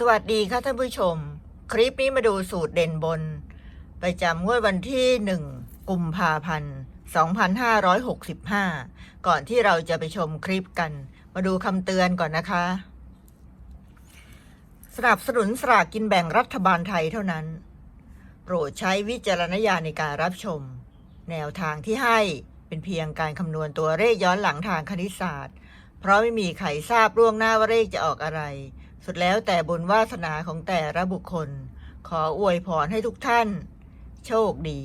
สวัสดีค่ะท่านผู้ชม คลิปนี้มาดูสูตรเด่นบน ประจำงวดวันที่ 1 กุมภาพันธ์ 2565 ก่อนที่เราจะไปชมคลิปกัน มาดูคำเตือนก่อนนะคะ สนับสนุนสลากกินแบ่งรัฐบาลไทยเท่านั้น โปรดใช้วิจารณญาณในการรับชม แนวทางที่ให้เป็นเพียงการคำนวณตัวเลขย้อนหลังทางคณิตศาสตร์ เพราะไม่มีใครทราบล่วงหน้าว่าเลขจะออกอะไร สุดแล้วแต่บุญวาสนาของแต่ละบุคคล ขออวยพรให้ทุกท่าน โชคดี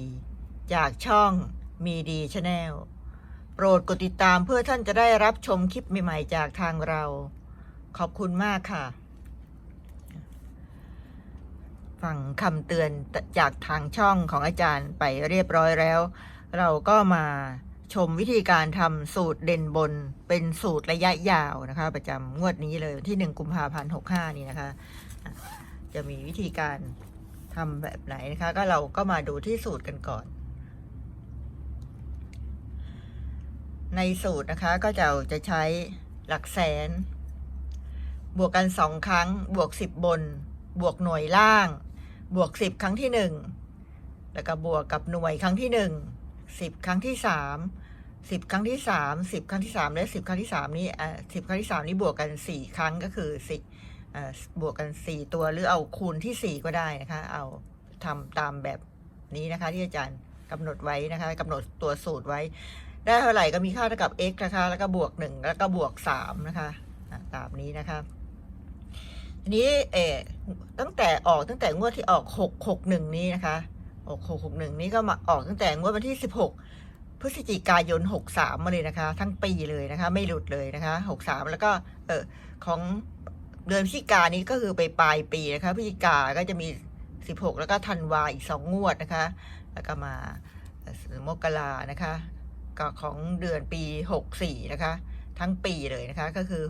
จากช่องมีดีชาแนลโปรดกดติดตามเพื่อท่านจะได้รับชมคลิปใหม่ ๆ จากทางเรา ขอบคุณมากค่ะ ฟังคำเตือนจากทางช่องของอาจารย์ไปเรียบร้อยแล้ว เราก็มา ชมวิธีการทำสูตรเด่นบนเป็นสูตรระยะยาวนะคะ ประจำงวดนี้เลยที่หนึ่งกุมภาพันธ์หกห้านี่นะคะอะจะมีวิธีการทำแบบไหนนะคะ ก็เราก็มาดูที่สูตรกันก่อน ในสูตรนะคะก็จะจะใช้หลักแสน บวกกันสองครั้ง บวกสิบบน บวกหน่วยล่าง บวกสิบครั้งที่หนึ่งแล้วก็บวกกับหน่วยครั้งที่หนึ่งสิบครั้งที่สาม สิบครั้งที่สามสิบครั้งที่สามและสิบครั้งที่สามนี้อ่าสิบครั้งที่สามนี้บวกกันสี่ครั้งก็คือสิอ่าบวกกันสี่ตัวหรือเอาคูณที่สี่ก็ได้นะคะ เอาทำตามแบบนี้นะคะ ที่อาจารย์กำหนดไว้นะคะกำหนดตัวสูตรไว้ ได้เท่าไหร่ก็มีค่าเท่ากับ x นะคะ แล้วก็บวกหนึ่งแล้วก็บวกสามนะคะตามนี้นะคะทีนี้เออตั้งแต่ออกตั้งแต่งวดที่ออกหกหกหนึ่งนี้นะคะออกหกหกหนึ่งนี้ก็มาออกตั้งแต่งวดวันที่สิบหก พฤศจิกายนหกสามาเลยนะคะ ทั้งปีเลยนะคะ ไม่หลุดเลยนะคะหกสามแล้วก็เออของเดือนพฤศจิกานี้ก็คือไปปลายปีนะคะพฤศจิกาก็จะมีสิบหกแล้วก็ธันวาอีกสองงวดนะคะ แล้วก็มามกรานะคะ ก็ของเดือนปี 64 นะคะ ทั้งปีเลยนะคะ ก็คือ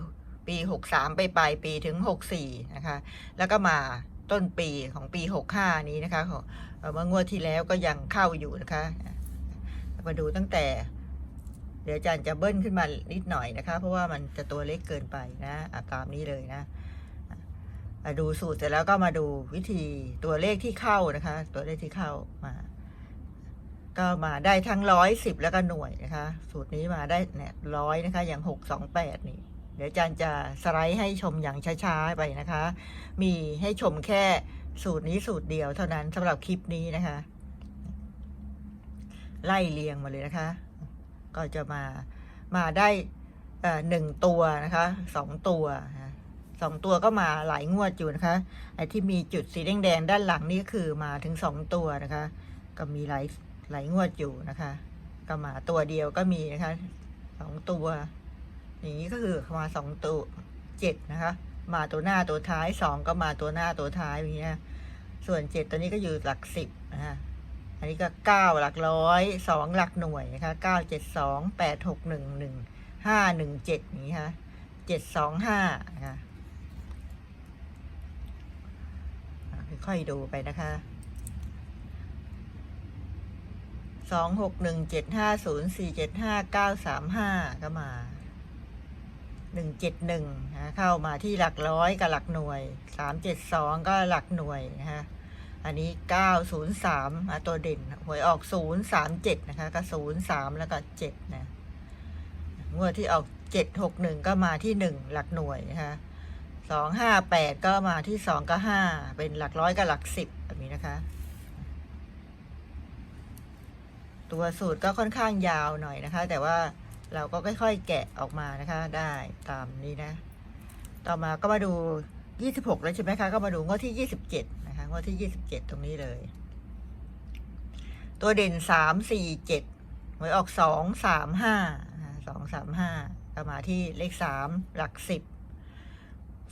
ปี 63 ไปปลายปีถึง 64 นะคะ แล้วก็มาต้นปีของปี 65 นี้นะคะของเมื่องวดที่แล้วก็ยังเข้าอยู่นะคะ มาดูตั้งแต่ เดี๋ยวอาจารย์จะเบิ้ลขึ้นมานิดหน่อยนะคะ เพราะว่ามันจะตัวเล็กเกินไปนะอะตามนี้เลยนะอะดูสูตรเสร็จแล้วก็มาดูวิธีตัวเลขที่เข้านะคะ ตัวเลขที่เข้ามา ก็มาได้ทั้งร้อยสิบแล้วก็หน่วยนะคะ สูตรนี้มาได้เนี่ยร้อยนะคะ อย่างหกสองแปดนี่ เดี๋ยวอาจารย์จะสไลด์ให้ชมอย่างช้าๆไปนะคะ มีให้ชมแค่สูตรนี้สูตรเดียวเท่านั้นสำหรับคลิปนี้นะคะ ไล่เรียงมาเลยนะคะ ก็จะมามาได้หนึ่งตัวนะคะสองตัวสองตัวก็มาหลายงวดอยู่นะคะไอ้ที่มีจุดสีแดงๆด้านหลังนี่ก็คือมาถึงสองตัวนะคะ ก็มีหลายหลายงวดอยู่นะคะ ก็มาตัวเดียวก็มีนะคะสองตัว อย่างนี้ก็คือมาสองตัวเจ็ดนะคะ มาตัวหน้าตัวท้ายสองก็มาตัวหน้าตัวท้ายอย่างเงี้ยส่วนเจ็ดตัวนี้ก็อยู่หลักสิบนะคะ อันนี้ก็เก้าหลักร้อยสองหลักหน่วยนะคะเก้าเจ็ดสองแปดหกหนึ่งหนึ่งห้าหนึ่งเจ็ดนี่ค่ะเจ็ดสองห้านะคะอะค่อยๆดูไปนะคะสองหกหนึ่งเจ็ดห้าศูนย์สี่เจ็ดห้าเก้าสามห้าก็มาหนึ่งเจ็ดหนึ่งเข้ามาที่หลักร้อยกับหลักหน่วยสามเจ็ดสองก็หลักหน่วยนะคะ อันนี้เก้าศูนย์สามตัวเด่นหวยออกศูนย์สามเจ็ดนะคะ ก็ศูนย์สามแล้วก็เจ็ดนะงวดที่ออกเจ็ดหกหนึ่งก็มาที่หนึ่งหลักหน่วยนะคะสองห้าแปดก็มาที่สองก็ห้าเป็นหลักร้อยกับหลักสิบแบบนี้นะคะ ตัวสูตรก็ค่อนข้างยาวหน่อยนะคะ แต่ว่าเราก็ค่อยๆ แกะออกมานะคะ ได้ตามนี้นะ ต่อมาก็มาดู 26 แล้วใช่ไหมคะ ก็มาดูงวดที่ 27 นะคะงวดที่27ตรงนี้เลย ตัวเด่น3 4 7หวยออก2 3 5 2 3 5ก็มาที่เลข3หลัก10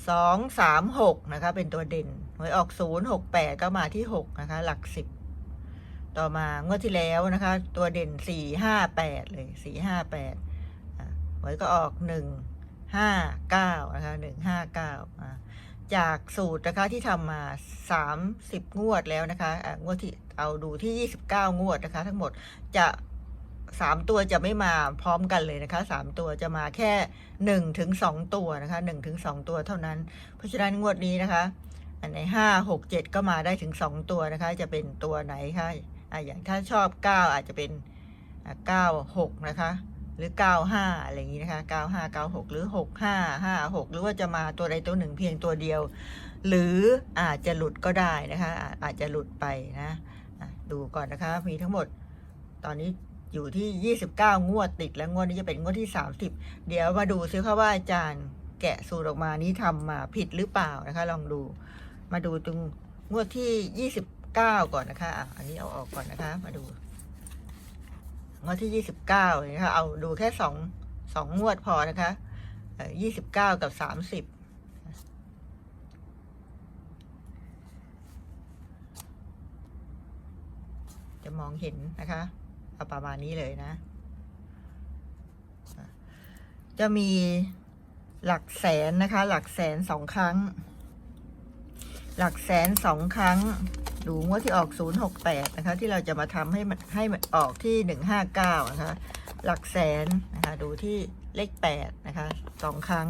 2 3 6นะคะ เป็นตัวเด่นหวยออก0 6 8ก็มาที่6นะคะ หลัก10ต่อมางวดที่แล้วนะคะ ตัวเด่นสี่ห้าแปดเลยสี่ห้าแปดหวยก็ออกหนึ่งห้าเก้านะคะหนึ่งห้าเก้า จากสูตรนะคะที่ทำมาสามสิบงวดแล้วนะคะอะงวดที่เอาดูที่ยี่สิบเก้างวดนะคะ ทั้งหมดจะสามตัวจะไม่มาพร้อมกันเลยนะคะสามตัวจะมาแค่หนึ่งถึงสองตัวนะคะหนึ่งถึงสองตัวเท่านั้น เพราะฉะนั้นงวดนี้นะคะ อันในห้าหกเจ็ดก็มาได้ถึงสองตัวนะคะ จะเป็นตัวไหนคะอะอย่างถ้าชอบเก้าอาจจะเป็นเก้าหกนะคะ หรือเก้าห้าอะไรอย่างนี้นะคะเก้าห้าเก้าหกหรือหกห้าห้าหกหรือว่าจะมาตัวใดตัวหนึ่งเพียงตัวเดียว หรืออาจจะหลุดก็ได้นะคะ อาจจะหลุดไปนะดูก่อนนะคะ มีทั้งหมดตอนนี้อยู่ที่ 29 งวดติด แล้วงวดนี้จะเป็นงวดที่ 30 เดี๋ยวมาดูซิค่ะว่าอาจารย์แกะสูตรออกมานี้ทำมาผิดหรือเปล่านะคะ ลองดูมาดูตรงงวดที่ 29 ก่อนนะคะ อันนี้เอาออกก่อนนะคะ มาดู งวดที่29เลยนะคะเอาดูแค่สองสองงวดพอนะคะเอ่อ29กับ30จะมองเห็นนะคะเอาประมาณนี้เลยนะ จะมีหลักแสนนะคะ หลักแสนสองครั้ง หลักแสนสองครั้ง ดูงวดที่ออกศูนย์หกแปดนะคะ ที่เราจะมาทำให้มันให้มันออกที่หนึ่งห้าเก้านะคะ หลักแสนนะคะ ดูที่เลขแปดนะคะสองครั้ง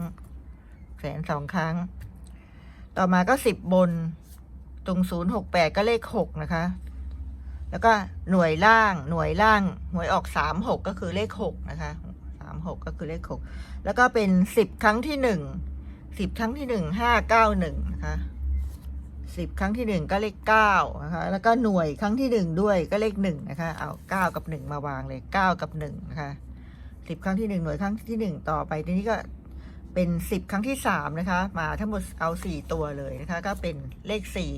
แสนสองครั้ง ต่อมาก็สิบบน ตรงศูนย์หกแปดก็เลขหกนะคะ แล้วก็หน่วยล่าง หน่วยล่าง หน่วยออกสามหกก็คือเลขหกนะคะสามหกก็คือเลขหกแล้วก็เป็นสิบครั้งที่หนึ่งสิบครั้งที่หนึ่งห้าเก้าหนึ่งนะคะ สิบครั้งที่หนึ่งก็เลขเก้านะคะแล้วก็หน่วยครั้งที่หนึ่งด้วยก็เลขหนึ่งนะคะเอาเก้ากับหนึ่งมาวางเลยเก้ากับหนึ่งนะคะสิบครั้งที่หนึ่งหน่วยครั้งที่หนึ่งต่อไปทีนี้ก็เป็นสิบครั้งที่สามนะคะ มาทั้งหมดเอาสี่ตัวเลยนะคะ ก็เป็นเลขสี่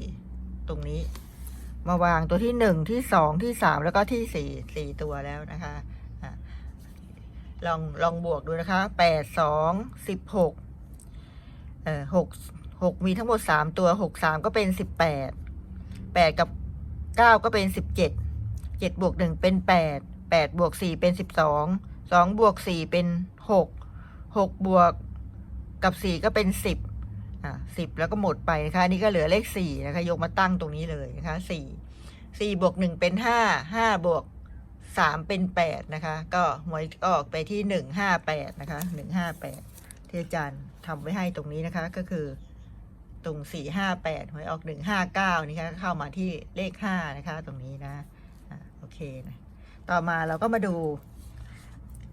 ตรงนี้ มาวางตัวที่หนึ่งที่สองที่สามแล้วก็ที่สี่สี่ตัวแล้วนะคะอะลองลองบวกดูนะคะแปดสองสิบหกเอ่อหก หกมีทั้งหมดสามตัวหกสามก็เป็นสิบแปดแปดกับเก้าก็เป็นสิบเจ็ดเจ็ดบวกหนึ่งเป็นแปดแปดบวกสี่เป็นสิบสองสองบวกสี่เป็นหกหกบวกกับสี่ก็เป็นสิบอะสิบแล้วก็หมดไปนะคะนี่ก็เหลือเลขสี่นะคะยกมาตั้งตรงนี้เลยนะคะสี่สี่บวกหนึ่งเป็นห้าห้าบวกสามเป็นแปดนะคะ ก็หวยออกไปที่หนึ่งห้าแปดนะคะหนึ่งห้าแปดที่อาจารย์ทำไว้ให้ตรงนี้นะคะก็คือ ตรงสี่ห้าแปดหวยออกหนึ่งห้าเก้านี่คะเข้ามาที่เลขห้านะคะ ตรงนี้นะอะโอเคนะต่อมาเราก็มาดู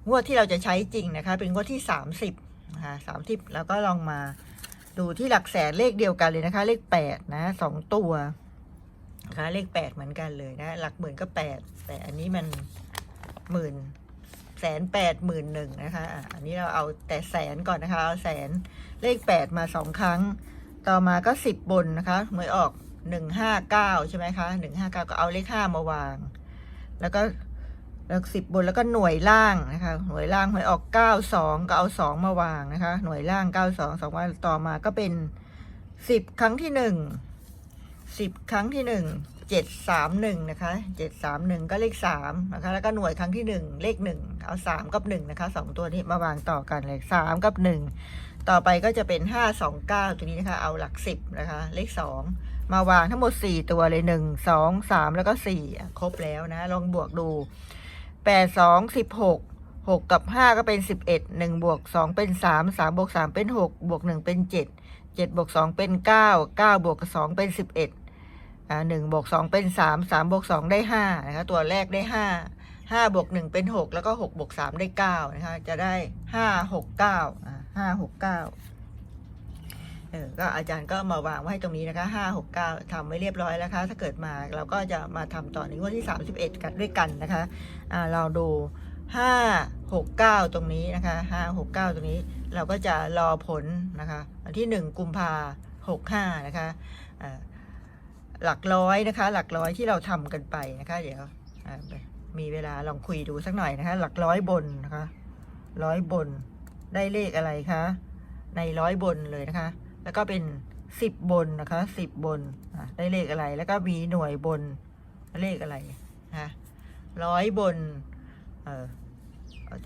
งวดที่เราจะใช้จริงนะคะ เป็นงวดที่สามสิบนะคะสามสิบแล้วก็ลองมาดูที่หลักแสนเลขเดียวกันเลยนะคะ เลขแปดนะสองตัวนะคะเลขแปดเหมือนกันเลยนะ หลักหมื่นก็แปดแต่อันนี้มันหมื่นแสนแปดหมื่นหนึ่งนะคะอันนี้เราเอาแต่แสนก่อนนะคะเอาแสนเลขแปดมาสองครั้ง ต่อมาก็สิบบนนะคะหวยออกหนึ่งห้าเก้าใช่ไหมคะหนึ่งห้าเก้าก็เอาเลขห้ามาวาง แล้วก็แล้วสิบบนแล้วก็หน่วยล่างนะคะ หน่วยล่างหวยออกเก้าสองก็เอาสองมาวางนะคะ หน่วยล่างเก้าสองสองวันต่อมาก็เป็นสิบครั้งที่หนึ่ง สิบครั้งที่หนึ่งเจ็ดสามหนึ่งนะคะเจ็ดสามหนึ่งก็เลขสามนะคะ แล้วก็หน่วยครั้งที่หนึ่งเลขหนึ่งเอาสามกับหนึ่งนะคะสองตัวนี้มาวางต่อกันเลยสามกับหนึ่งต่อไปก็จะเป็นห้าสองเก้าตัวนี้นะคะ เอาหลักสิบนะคะ เลขสองมาวางทั้งหมดสี่ตัวเลยหนึ่งสองสามแล้วก็สี่ครบแล้วนะ ลองบวกดูแปดสองสิบหกหกกับห้าก็เป็นสิบเอ็ดหนึ่งบวกสองเป็นสามสามบวกสามเป็นหกบวกหนึ่งเป็นเจ็ดเจ็ดบวกสองเป็นเก้าเก้าบวกสองเป็นสิบเอ็ด อ่าหนึ่งบวกสองเป็นสามสามบวกสองได้ห้านะคะตัวแรกได้ห้าห้าบวกหนึ่งเป็นหกแล้วก็หกบวกสามได้เก้านะคะจะได้ห้าหกเก้าอ่าห้าหกเก้าเออก็อาจารย์ก็มาวางไว้ตรงนี้นะคะห้าหกเก้าทำไว้เรียบร้อยแล้วคะถ้าเกิดมาเราก็จะมาทำต่อในงวดที่สามสิบเอ็ดกันด้วยกันนะคะอ่าเราดูห้าหกเก้าตรงนี้นะคะห้าหกเก้าตรงนี้ เราก็จะรอผลนะคะที่หนึ่งกุมภาหกห้านะคะอ่า หลักร้อยนะคะ หลักร้อยที่เราทำกันไปนะคะ เดี๋ยวมีเวลาลองคุยดูสักหน่อยนะคะ หลักร้อยบนนะคะร้อยบนได้เลขอะไรคะ ในร้อยบนเลยนะคะ แล้วก็เป็นสิบบนนะคะสิบบนได้เลขอะไร แล้วก็มีหน่วยบนเลขอะไรนะคะร้อยบนเออ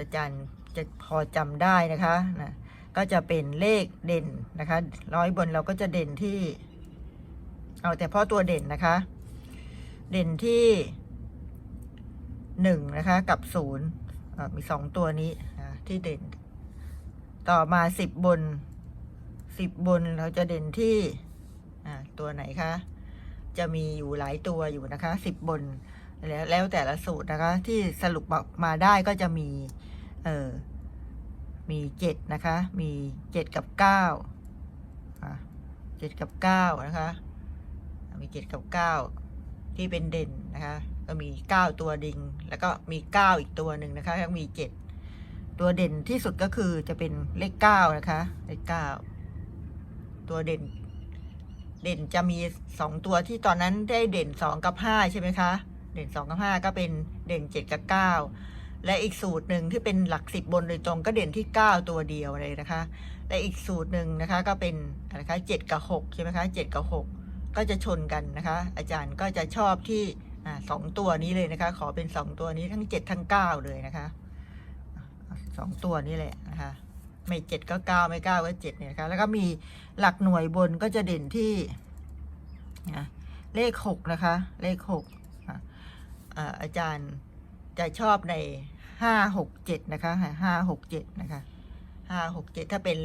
อาจารย์จะพอจำได้นะคะนะก็จะเป็นเลขเด่นนะคะ ร้อยบนเราก็จะเด่นที่ เอาแต่เพราะตัวเด่นนะคะ เด่นที่หนึ่งนะคะ กับศูนย์มีสองตัวนี้นะที่เด่น ต่อมาสิบบนสิบบนเราจะเด่นที่ตัวไหนคะจะมีอยู่หลายตัวอยู่นะคะสิบบนแล้วแล้วแต่ละสูตรนะคะ ที่สรุปออกมาได้ก็จะมีเออมีเจ็ดนะคะ มีเจ็ดกับเก้าเจ็ดกับเก้านะคะ มีเจ็ดกับเก้าที่เป็นเด่นนะคะ ก็มีเก้าตัวดิง แล้วก็มีเก้าอีกตัวหนึ่งนะคะยังมีเจ็ดตัวเด่นที่สุดก็คือจะเป็นเลขเก้านะคะ เลขเก้าตัวเด่น เด่นจะมีสองตัวที่ตอนนั้นได้เด่นสองกับห้าใช่ไหมคะ เด่นสองกับห้าก็เป็นเด่นเจ็ดกับเก้าและอีกสูตรหนึ่งที่เป็นหลักสิบบนโดยตรงก็เด่นที่เก้าตัวเดียวเลยนะคะ และอีกสูตรหนึ่งนะคะก็เป็นอะไรคะเจ็ดกับหกใช่ไหมคะเจ็ดกับหก ก็จะชนกันนะคะ อาจารย์ก็จะชอบที่อสองตัวนี้เลยนะคะ ขอเป็นสองตัวนี้ทั้งเจ็ดทั้งเก้าเลยนะคะสองตัวนี้แหละนะคะ ไม่เจ็ดก็เก้าไม่เก้าก็เจ็ดเนี่ยนะคะแล้วก็มีหลักหน่วยบนก็จะเด่นที่เลขหกนะคะ เลขหกอาจารย์จะชอบในห้าหกเจ็ดนะคะห้าหกเจ็ดนะคะห้าหกเจ็ดถ้าเป็น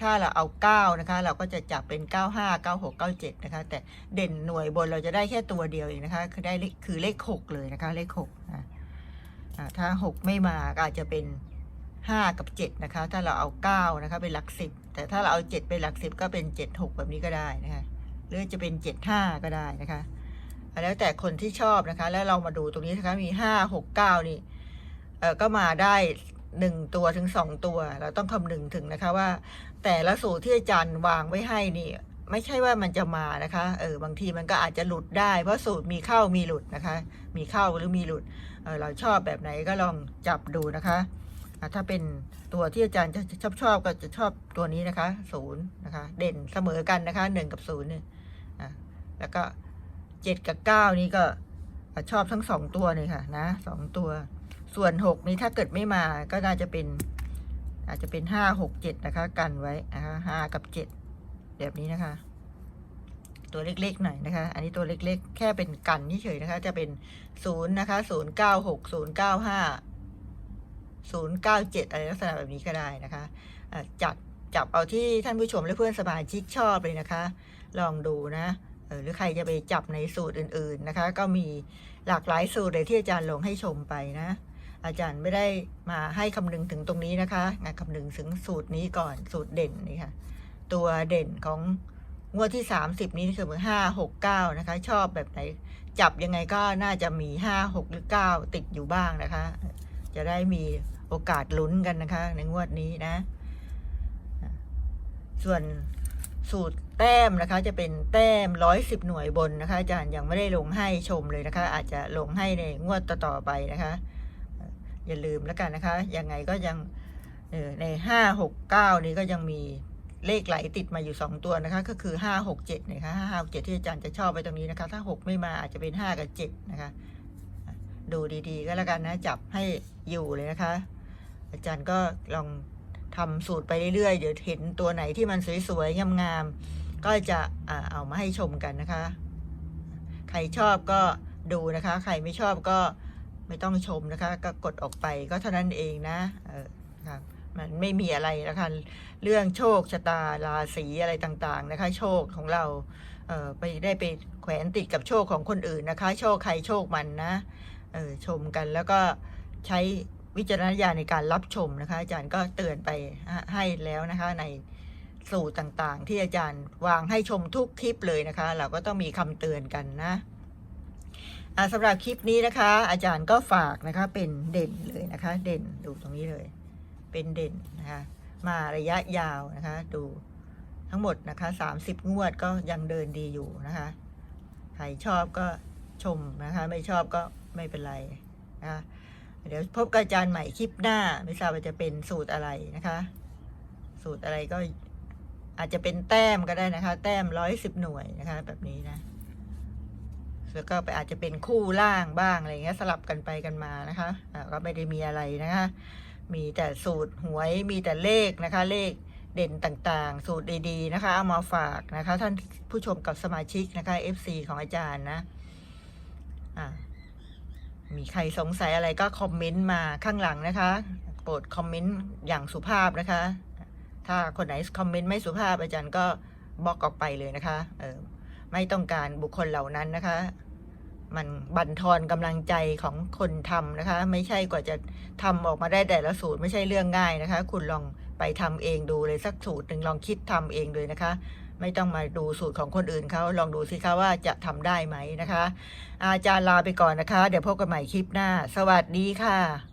ถ้าเราเอาเก้านะคะ เราก็จะจับเป็นเก้าห้าเก้าหกเก้าเจ็ดนะคะ แต่เด่นหน่วยบนเราจะได้แค่ตัวเดียวเองนะคะ คือได้คือเลขหกเลยนะคะ เลขหกนะถ้าหกไม่มาก็อาจจะเป็นห้ากับเจ็ดนะคะ ถ้าเราเอาเก้านะคะ เป็นหลักสิบแต่ถ้าเราเอาเจ็ดเป็นหลักสิบก็เป็นเจ็ดหกแบบนี้ก็ได้นะคะ หรือจะเป็นเจ็ดห้าก็ได้นะคะ แล้วแต่คนที่ชอบนะคะ แล้วเรามาดูตรงนี้นะคะ มีห้าหกเก้านี่ เออก็มาได้ หนึ่งตัวถึงสองตัว เราต้องคำนึงถึงนะคะว่า แต่ละสูตรที่อาจารย์วางไว้ให้นี่ ไม่ใช่ว่ามันจะมานะคะเออบางทีมันก็อาจจะหลุดได้เพราะสูตรมีเข้ามีหลุดนะคะ มีเข้าหรือมีหลุดเออเราชอบแบบไหนก็ลองจับดูนะคะถ้าเป็นตัวที่อาจารย์จะชอบชอบก็จะชอบตัวนี้นะคะศูนย์นะคะ เด่นเสมอกันนะคะหนึ่งกับศูนย์เนี่ยอะแล้วก็เจ็ดกับเก้านี่ก็ชอบทั้งสองตัวเลยค่ะนะสองตัว ส่วนหกนี้ถ้าเกิดไม่มาก็น่าจะเป็น อาจจะเป็นห้าหกเจ็ดนะคะ กันไว้นะคะห้ากับเจ็ดแบบนี้นะคะ ตัวเล็กๆหน่อยนะคะ อันนี้ตัวเล็กๆ แค่เป็นกันเฉยๆนะคะ จะเป็นศูนย์นะคะศูนย์เก้าหกศูนย์เก้าห้าศูนย์เก้าเจ็ดอะไรลักษณะแบบนี้ก็ได้นะคะะจัดจับเอาที่ท่านผู้ชมและเพื่อนสมาชิกชอบเลยนะคะ ลองดูนะหรือใครจะไปจับในสูตรอื่นๆนะคะ ก็มีหลากหลายสูตรเลยที่อาจารย์ลงให้ชมไปนะ อาจารย์ไม่ได้มาให้คำนึงถึงตรงนี้นะคะงานคำนึงถึงสูตรนี้ก่อนสูตรเด่นนี่ค่ะตัวเด่นของงวดที่ 30 นี้คือห้าหกเก้านะคะ ชอบแบบไหน จับยังไงก็น่าจะมีห้าหกหรือเก้าติดอยู่บ้างนะคะ จะได้มีโอกาสลุ้นกันนะคะ ในงวดนี้นะ ส่วนสูตรแต้มนะคะ จะเป็นแต้มร้อยสิบหน่วยบนนะคะ อาจารย์ยังไม่ได้ลงให้ชมเลยนะคะ อาจจะลงให้ในงวดต่อๆไปนะคะ อย่าลืมแล้วกันนะคะ ยังไงก็ยังเออในห้าหกเก้านี้ก็ยังมีเลขไหลติดมาอยู่สองตัวนะคะ ก็คือห้าหกเจ็ดนะคะห้าหกเจ็ดที่อาจารย์จะชอบไปตรงนี้นะคะ ถ้าหกไม่มาอาจจะเป็นห้ากับเจ็ดนะคะ ดูดีๆ ก็แล้วกันนะ จับให้อยู่เลยนะคะ อาจารย์ก็ลองทำสูตรไปเรื่อยๆ เดี๋ยวเห็นตัวไหนที่มันสวยๆ งามๆ ก็จะเอามาให้ชมกันนะคะ ใครชอบก็ดูนะคะ ใครไม่ชอบก็ ไม่ต้องชมนะคะ ก็กดออกไปก็เท่านั้นเองนะเออครับมันไม่มีอะไรนะคะเรื่องโชคชะตาราศีอะไรต่างๆนะคะ โชคของเราเออไปได้ไปแขวนติดกับโชคของคนอื่นนะคะ โชคใครโชคมันนะเออชมกันแล้วก็ใช้วิจารณญาณในการรับชมนะคะ อาจารย์ก็เตือนไปให้แล้วนะคะในสูตรต่างๆ ที่อาจารย์วางให้ชมทุกคลิปเลยนะคะ เราก็ต้องมีคำเตือนกันนะ สำหรับคลิปนี้นะคะ อาจารย์ก็ฝากนะคะ เป็นเด่นเลยนะคะ เด่นดูตรงนี้เลย เป็นเด่นนะคะ มาระยะยาวนะคะ ดูทั้งหมดนะคะสามสิบงวดก็ยังเดินดีอยู่นะคะ ใครชอบก็ชมนะคะ ไม่ชอบก็ไม่เป็นไรนะคะเดี๋ยวพบกับอาจารย์ใหม่คลิปหน้า ไม่ทราบว่าจะเป็นสูตรอะไรนะคะ สูตรอะไรก็อาจจะเป็นแต้มก็ได้นะคะ แต้มร้อยสิบหน่วยนะคะ แบบนี้นะ แล้วก็ไปอาจจะเป็นคู่ล่างบ้างอะไรเงี้ยสลับกันไปกันมานะคะก็ไม่ได้มีอะไรนะคะ มีแต่สูตรหวยมีแต่เลขนะคะ เลขเด่นต่างๆ สูตรดีๆนะคะ เอามาฝากนะคะ ท่านผู้ชมกับสมาชิกนะคะ FC ของอาจารย์นะอ่ามีใครสงสัยอะไรก็คอมเมนต์มาข้างหลังนะคะ โปรดคอมเมนต์อย่างสุภาพนะคะ ถ้าคนไหนคอมเมนต์ไม่สุภาพอาจารย์ก็บล็อกออกไปเลยนะคะ เออ ไม่ต้องการบุคคลเหล่านั้นนะคะ มันบั่นทอนกำลังใจของคนทำนะคะ ไม่ใช่กว่าจะทำออกมาได้แต่ละสูตรไม่ใช่เรื่องง่ายนะคะ คุณลองไปทำเองดูเลยสักสูตรหนึ่งลองคิดทำเองเลยนะคะ ไม่ต้องมาดูสูตรของคนอื่นเขาลองดูสิคะว่าจะทำได้ไหมนะคะ อาจารย์ลาไปก่อนนะคะ เดี๋ยวพบกันใหม่คลิปหน้า สวัสดีค่ะ